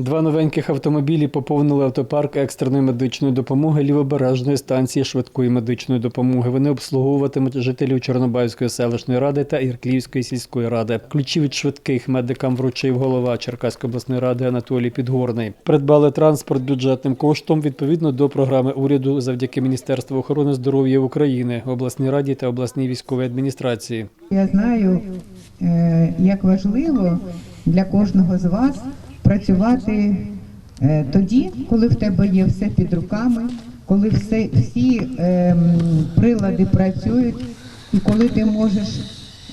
Два новеньких автомобілі поповнили автопарк екстреної медичної допомоги лівобережної станції швидкої медичної допомоги. Вони обслуговуватимуть жителів Чорнобайської селищної ради та Ірклівської сільської ради. Ключі від швидких медикам вручив голова Черкаської обласної ради Анатолій Підгорний. Придбали транспорт бюджетним коштом відповідно до програми уряду завдяки Міністерству охорони здоров'я України, обласній раді та обласній військовій адміністрації. Я знаю, е, як важливо для кожного з вас працювати е, тоді, коли в тебе є все під руками, коли все, всі е, прилади працюють, і коли ти можеш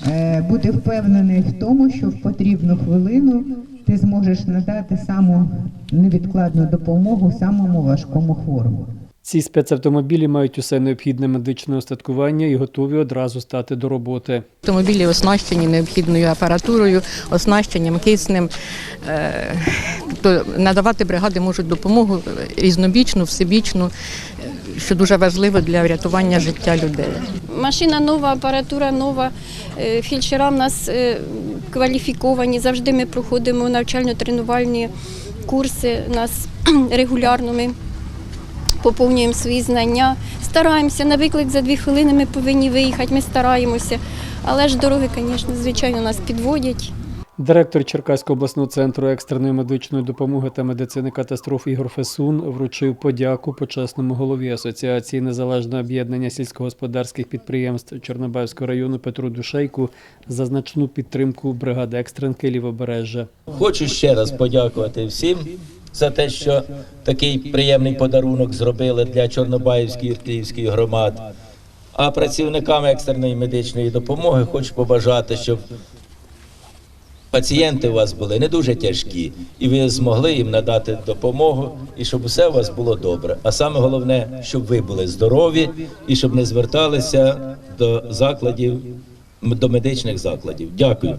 е, бути впевнений в тому, що в потрібну хвилину ти зможеш надати саму невідкладну допомогу самому важкому хворому. Ці спецавтомобілі мають усе необхідне медичне устаткування і готові одразу стати до роботи. Автомобілі оснащені необхідною апаратурою, оснащенням киснем. Тобто надавати бригади можуть допомогу різнобічну, всебічну, що дуже важливо для врятування життя людей. Машина нова, апаратура нова, е, фельдшера в нас е, кваліфіковані. Завжди ми проходимо навчально-тренувальні курси. Нас регулярно ми поповнюємо свої знання. Стараємося на виклик за дві хвилини. Ми повинні виїхати. Ми стараємося. Але ж дороги, звісно, звичайно, нас підводять. Директор Черкаського обласного центру екстреної медичної допомоги та медицини катастроф Ігор Фесун вручив подяку почесному голові Асоціації Незалежного об'єднання сільськогосподарських підприємств Чорнобайського району Петру Душейку за значну підтримку бригади екстренки Лівобережжя. Хочу ще раз подякувати всім за те, що такий приємний подарунок зробили для Чорнобаївської Київської громад. А працівникам екстреної медичної допомоги хочу побажати, щоб пацієнти у вас були не дуже тяжкі, і ви змогли їм надати допомогу, і щоб усе у вас було добре. А саме головне, щоб ви були здорові і щоб не зверталися до закладів, до медичних закладів. Дякую.